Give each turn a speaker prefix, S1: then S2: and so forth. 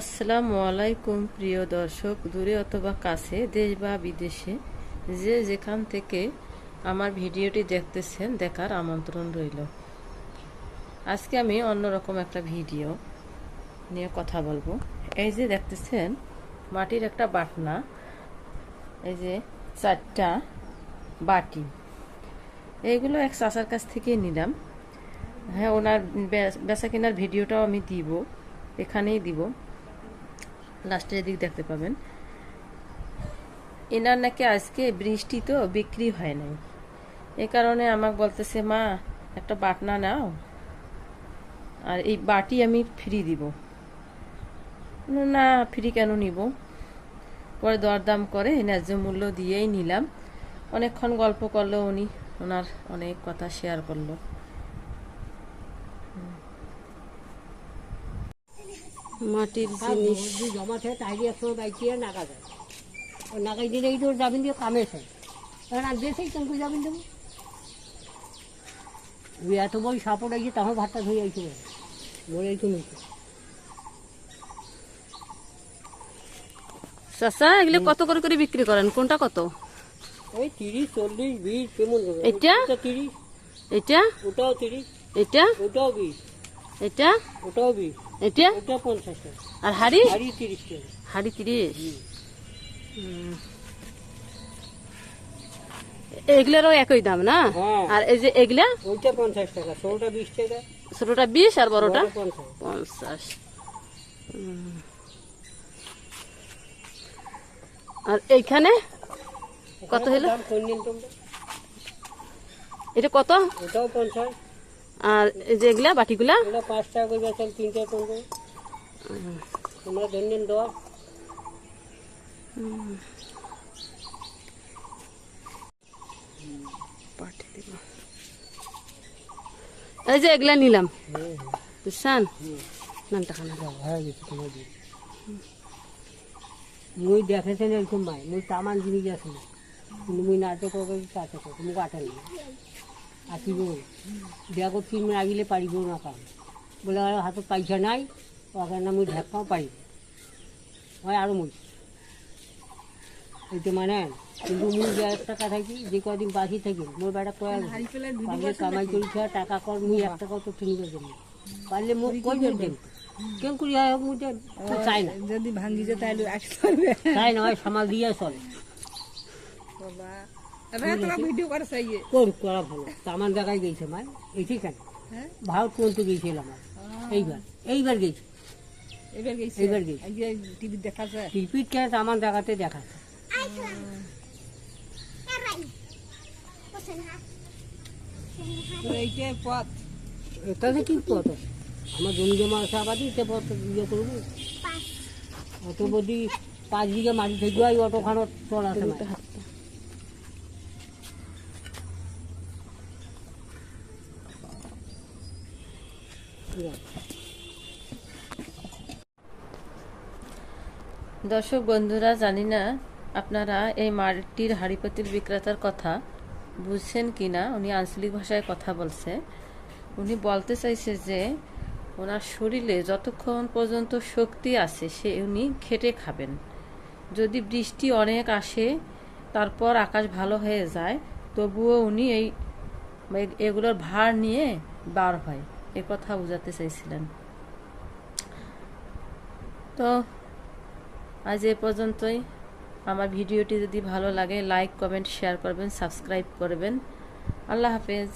S1: আসসালামু আলাইকুম, প্রিয় দর্শক, দূরে অথবা কাছে, দেশ বা বিদেশে, যে যেখান থেকে আমার ভিডিওটি দেখতেছেন, দেখার আমন্ত্রণ রইল। আজকে আমি অন্যরকম একটা ভিডিও নিয়ে কথা বলব। এই যে দেখতেছেন, মাটির একটা বাটনা, এই যে চারটা বাটি। এইগুলো এক চাচার কাছ থেকে নিলাম। হ্যাঁ ওনার বেচা কেনার ভিডিওটাও আমি দিব, এখানেই দিব। লাস্টের দিক দেখতে পাবেন। এনার নাকি আজকে বৃষ্টি তো বিক্রি হয় নাই। এ কারণে আমাকে বলতেছে, মা, একটা বাটনা নাও আর এই বাটি আমি ফ্রি দিব। না, ফ্রি কেন নিব? পরে দরদাম করে ন্যায্য মূল্য দিয়েই নিলাম। অনেকক্ষণ গল্প করল উনি, ওনার অনেক কথা শেয়ার করল। মাটির জিনিস।
S2: জমা থাকে তাহলে একসময় বাইকে নাগা যায় ও নাগাই দিলে এই তোর যাবেন দিয়ে কামে চাই কারণ আর দেশেই তোমাকে যাবেন দেবো? ওই এত বড় সাপোর্ট আছে তখন ভাতটা ধুয়ে পারে মরে আইতে নিতে
S1: এগুলো কত করে করে বিক্রি করেন? কোনটা কত?
S2: ওই তিরিশ চল্লিশ বিশ কেমন
S1: এটা?
S2: তিরিশ।
S1: এটা
S2: ওটাও তিরিশ।
S1: এটা
S2: ওটাও বিশ।
S1: এটা
S2: ওটাও বিশ।
S1: এটা
S2: ওটা পঞ্চাশ টাকা।
S1: আর হাড়ি?
S2: হাড়ি তিরিশ টাকা।
S1: হাড়ি তিরিশ? এগুলারও একই দাম না?
S2: হ্যাঁ।
S1: আর এই যে এগুলা?
S2: ওইটা পঞ্চাশ টাকা ষোলোটা বিশ টাকা।
S1: ছোটটা বিশ আর বড়টা?
S2: বড় পঞ্চাশ।
S1: আর এইখানে? কত হলো এটা কত?
S2: ওটাও পঞ্চাশ।
S1: আর এই যে এগুলা বাটিগুলা?
S2: পাঁচ টাকা করে বেচাল তিনটা পনেরো তোমরা দশ
S1: এই যে এগুলা নিলাম। বুঝছেন নান টাকা না
S2: মুই দেখেছেন এরকম ভাই মুই তামান জিনিস আছে মুই নাটক করে কাছে করতে মুখ আসিব দেখো তিন মিনিট আগিলে পারিব না কাম বলে হাতত পয়সা নাই না মুই ঢেকাও পারিব। হয় আরও মুই। এইটা মানে কিন্তু যে এক টাকা থাকি যে কদিন বাকি থাকি মোর বেটা কয়া পারলে কামাই করি খাওয়া টাকা কর মুই এক টাকাও তো কিনবে দেবো পারলে মুখ করবেন দেব কেন করি হয় মুই চাই না।
S3: যদি ভাঙ্গি যায় তাহলে
S2: চাই না হয় সামাল দিয়ে চলে।
S3: বাবা। করে
S2: কোন করা ভালো? জায়গায় গেছে কেন
S3: হ্যাঁ?
S2: ভারত পর্যন্ত গেছিলাম আমার এইবার এইবার গেছি।
S3: এবার গেছে?
S2: এবার গেছে।
S3: টিভি দেখা যায়
S2: রিপিট কেন আমার জায়গাতে দেখা
S3: এইটা পথ।
S2: এটাতে কি পথ? আমার জমি জমা আছে আবাদি সে পথ ইয়ে করব। অত বদি পাঁচ বিঘা মাটি থেকে ওই অটোখানো চল আছে না
S1: দর্শক, বন্ধুরা, জানি না আপনারা এই মাটির হাড়িপাতির বিক্রেতার কথা বুঝছেন কি না? উনি আঞ্চলিক ভাষায় কথা বলছে। উনি বলতে চাইছে যে ওনার শরীরে যতক্ষণ পর্যন্ত শক্তি আছে, সে উনি খেটে খাবেন। যদি বৃষ্টি অনেক আসে, তারপর আকাশ ভালো হয়ে যায়, তবুও উনি এই, এগুলোর ভার নিয়ে বার হয়। এ কথা বোঝাতে চাইছিলেন। তো আজ এ পর্যন্তই। আমার ভিডিওটি যদি ভালো লাগে লাইক কমেন্ট শেয়ার করবেন সাবস্ক্রাইব করবেন। আল্লাহ হাফেজ।